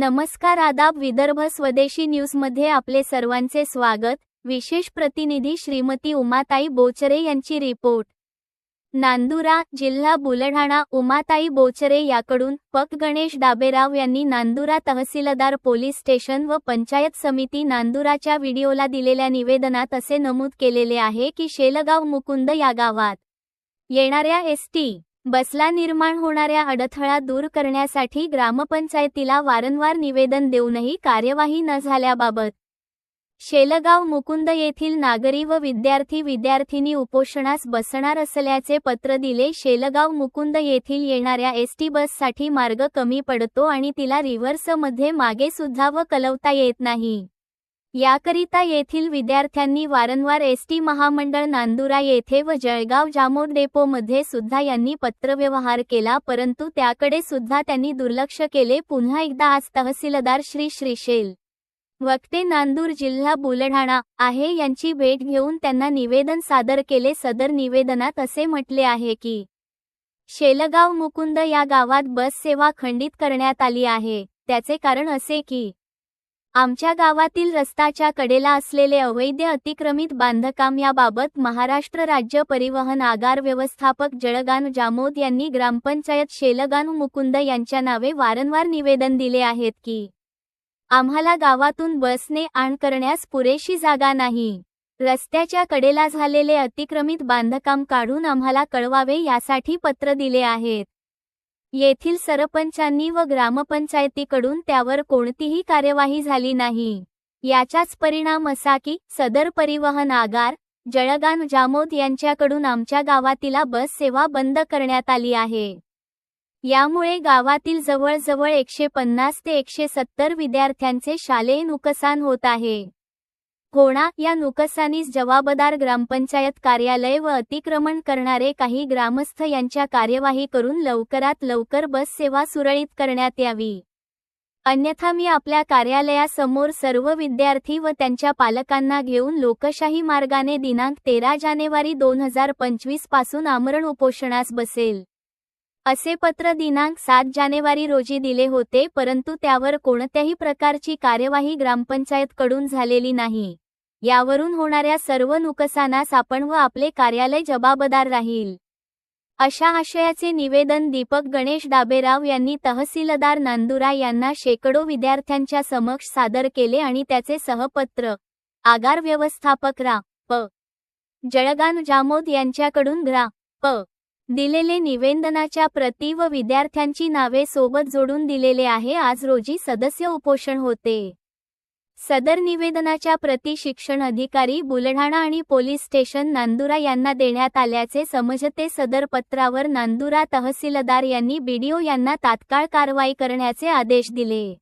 नमस्कार आदाब विदर्भ स्वदेशी न्यूजमध्ये आपले सर्वांचे स्वागत. विशेष प्रतिनिधी श्रीमती उमाताई बोचरे यांची रिपोर्ट. नांदुरा जिल्हा बुलढाणा उमाताई बोचरे याकडून पक गणेश डाबेराव यांनी नांदुरा तहसीलदार पोलीस स्टेशन व पंचायत समिती नांदुराच्या व्हिडिओला दिलेल्या निवेदनात असे नमूद केलेले आहे की शेलगाव मुकुंद या गावात येणाऱ्या एस टी बसला निर्माण होणाऱ्या अडथळा दूर करण्यासाठी ग्रामपंचायतीला वारंवार निवेदन देऊनही कार्यवाही न झाल्याबाबत शेलगाव मुकुंद येथील नागरी व विद्यार्थी विद्यार्थिनी उपोषणास बसणार असल्याचे पत्र दिले शेलगाव मुकुंद येथील येणाऱ्या एसटी बससाठी मार्ग कमी पडतो आणि तिला रिव्हर्समध्ये मागे सुद्धा व कलवता येत नाही. याकरिता येथील विद्यार्थ्यांनी वारंवार एस टी महामंडळ नांदुरा येथे व जळगाव जामोद डेपोमध्ये सुद्धा यांनी पत्रव्यवहार केला परंतु त्याकडे सुद्धा त्यांनी दुर्लक्ष केले. पुन्हा एकदा आज तहसीलदार श्री श्रीशेल वक्ते नांदूर जिल्हा बुलढाणा आहे. यांची भेट घेऊन त्यांना निवेदन सादर केले. सदर निवेदनात असे म्हटले आहे की शेलगाव मुकुंद या गावात बस सेवा खंडित करण्यात आली आहे. त्याचे कारण असे की आमच्या गावातील रस्ताच्या कडेला असलेले अवैध अतिक्रमित बांधकाम याबाबत महाराष्ट्र राज्य परिवहन आगार व्यवस्थापक जळगान जामोद यांनी ग्रामपंचायत शेलगाव मुकुंद यांच्या नावे वारंवार निवेदन दिले आहेत की आम्हाला गावातून बसने आण करण्यास पुरेशी जागा नाही. रस्त्याच्या कडेला झालेले अतिक्रमित बांधकाम काढून आम्हाला कळवावे यासाठी पत्र दिले आहेत. येथील सरपंचांनी व ग्रामपंचायतीकडून त्यावर कोणतीही कार्यवाही झाली नाही. याचाच परिणाम असा की सदर परिवहन आगार जळगान जामोद यांच्याकडून आमच्या गावातीला बस सेवा बंद करण्यात आली आहे. यामुळे गावातील जवळजवळ एकशे पन्नास ते एकशे सत्तर विद्यार्थ्यांचे शालेय नुकसान होत आहे. होणा या नुकसानीस जबाबदार ग्रामपंचायत कार्यालय व अतिक्रमण करणारे काही ग्रामस्थ यांच्या कार्यवाही करून लवकरात लवकर बस सेवा सुरळीत करण्यात यावी. अन्यथा मी आपल्या कार्यालयासमोर सर्व विद्यार्थी व त्यांच्या पालकांना घेऊन लोकशाही मार्गाने दिनांक तेरा जानेवारी दोन हजार पंचवीसपासून आमरण उपोषणास बसेल. असे पत्र दिनांक सात जानेवारी रोजी दिले होते परंतु त्यावर कोणत्याही प्रकारची कार्यवाही ग्रामपंचायतकडून झालेली नाही. यावरून होणाऱ्या सर्व नुकसानास आपण व आपले कार्यालय जबाबदार राहील. अशा आशयाचे निवेदन दीपक गणेश डाबेराव यांनी तहसीलदार नांदुरा यांना शेकडो विद्यार्थ्यांच्या समक्ष सादर केले आणि त्याचे सहपत्र आगार व्यवस्थापक रा. प. जळगान जामोद यांच्याकडून ग्रा प. दिलेले निवेदनाच्या प्रती व विद्यार्थ्यांची नावे सोबत जोडून दिलेले आहे. आज रोजी सदस्य उपोषण होते. सदर निवेदनाच्या प्रती शिक्षण अधिकारी बुलढाणा आणि पोलीस स्टेशन नांदुरा यांना देण्यात आल्याचे समजते. सदर पत्रावर नांदुरा तहसीलदार यांनी बीडीओ यांना तात्काळ कारवाई करण्याचे आदेश दिले.